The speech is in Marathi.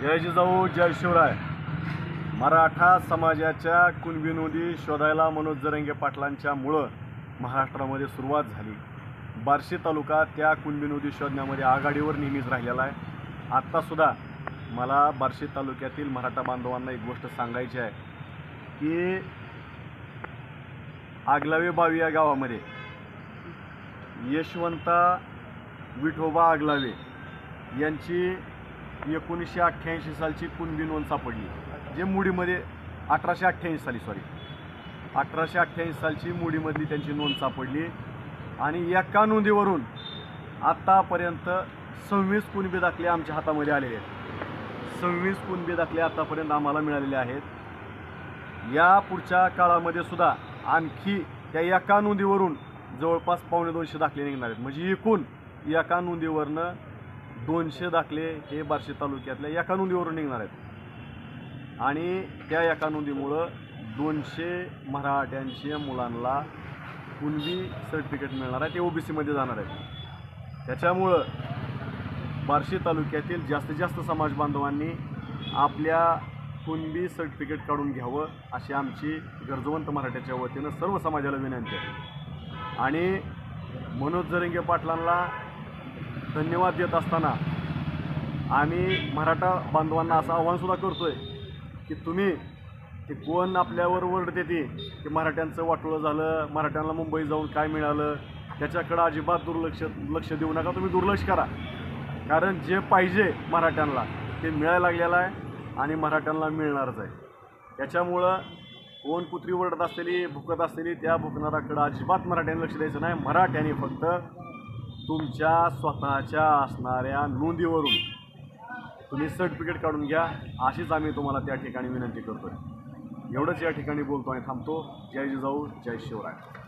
जय जिजाऊ जय शिवराय. मराठा समाजाच्या कुणबिनोदी शोधायला मनोज जरंगे पाटलांच्या मुळं महाराष्ट्रामध्ये सुरुवात झाली. बार्शी तालुका त्या कुणबी शोधण्यामध्ये आघाडीवर नेहमीच राहिलेला आहे. आत्तासुद्धा मला बार्शी तालुक्यातील मराठा बांधवांना एक गोष्ट सांगायची आहे की आगलावे बावी या गावामध्ये यशवंता विठोबा आगलावे यांची एकोणीसशे अठ्ठ्याऐंशी सालची कुणबी नोंद सापडली. जे मुडीमध्ये अठराशे अठ्ठ्याऐंशी साली सॉरी अठराशे अठ्ठ्याऐंशी सालची मुडीमधली त्यांची नोंद सापडली. आणि एका नोंदीवरून आत्तापर्यंत सव्वीस कुणबी दाखले आमच्या हातामध्ये आलेले आहेत. सव्वीस कुणबी दाखले आत्तापर्यंत आम्हाला मिळालेले आहेत. या पुढच्या काळामध्ये सुद्धा आणखी त्या एका नोंदीवरून जवळपास पावणे दोनशे दाखले निघणार आहेत. म्हणजे एकूण एका नोंदीवरनं दोनशे दाखले हे बार्शी तालुक्यातल्या एका नोंदीवरून निघणार आहेत. आणि त्या एका नोंदीमुळं दोनशे मराठ्यांच्या मुलांना कुणबी सर्टिफिकेट मिळणार आहे. ते ओबीसीमध्ये जाणार आहे त्याच्यामुळं बार्शी तालुक्यातील जास्तीत जास्त समाज बांधवांनी आपल्या कुणबी सर्टिफिकेट काढून घ्यावं अशी आमची गरजवंत मराठ्याच्या वतीनं सर्व समाजाला विनंती आहे. आणि मनोज जरंगे पाटलांना धन्यवाद देत असताना आम्ही मराठा बांधवांना असं आव्हानसुद्धा करतोय की तुम्ही ते कोण आपल्यावर ओरडते देते की मराठ्यांचं वाटोळं झालं मराठ्यांना मुंबई जाऊन काय मिळालं त्याच्याकडं अजिबात दुर्लक्ष लक्ष देऊ नका तुम्ही दुर्लक्ष करा. कारण जे पाहिजे मराठ्यांना ते मिळायला लागलेलं आहे आणि मराठ्यांना मिळणारच आहे. त्याच्यामुळं कोण कुत्री ओरडत असलेली भुकत असलेली त्या भुकणाराकडं अजिबात मराठ्यांनी लक्ष द्यायचं नाही. मराठ्यांनी फक्त तुमच्या स्वतःच्या असणाऱ्या नोंदीवरून तुम्ही सर्टिफिकेट काढून घ्या. अशीच आम्ही तुम्हाला त्या ठिकाणी विनंती करतोय. एवढंच या ठिकाणी बोलतो आणि थांबतो. जय जिजाऊ जय शिवराय.